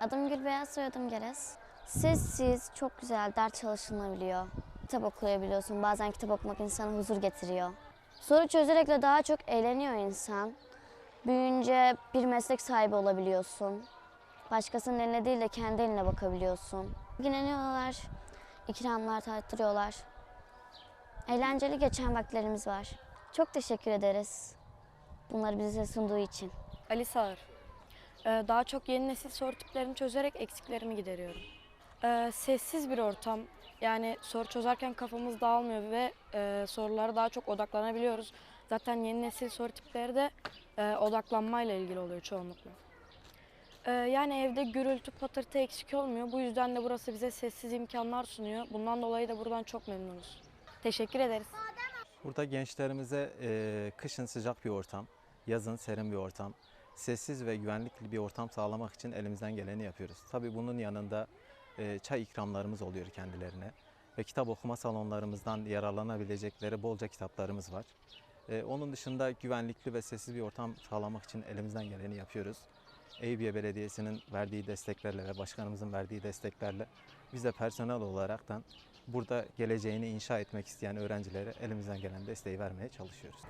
Adım Gülbeyaz, soyadım Geres. Sessiz, çok güzel, ders çalışılabiliyor. Kitap okuyabiliyorsun. Bazen kitap okumak insana huzur getiriyor. Soru çözerek de daha çok eğleniyor insan. Büyüyünce bir meslek sahibi olabiliyorsun. Başkasının eline değil de kendi eline bakabiliyorsun. İlgileniyorlar, ikramlar tattırıyorlar. Eğlenceli geçen vakitlerimiz var. Çok teşekkür ederiz bunları bize sunduğu için. Ali Sağır. Ee, daha çok yeni nesil soru tiplerini çözerek eksiklerimi gideriyorum. Ee, sessiz bir ortam. Yani soru çözerken kafamız dağılmıyor ve e, sorulara daha çok odaklanabiliyoruz. Zaten yeni nesil soru tipleri de e, odaklanmayla ilgili oluyor çoğunlukla. Ee, yani evde gürültü patırtı eksik olmuyor. Bu yüzden de burası bize sessiz imkanlar sunuyor. Bundan dolayı da buradan çok memnunuz. Teşekkür ederiz. Burada gençlerimize e, kışın sıcak bir ortam, yazın serin bir ortam, sessiz ve güvenlikli bir ortam sağlamak için elimizden geleni yapıyoruz. Tabii bunun yanında e, çay ikramlarımız oluyor kendilerine ve kitap okuma salonlarımızdan yararlanabilecekleri bolca kitaplarımız var. E, onun dışında güvenlikli ve sessiz bir ortam sağlamak için elimizden geleni yapıyoruz. Eyüpiye Belediyesi'nin verdiği desteklerle ve başkanımızın verdiği desteklerle biz de personel olaraktan burada geleceğini inşa etmek isteyen öğrencilere elimizden gelen desteği vermeye çalışıyoruz.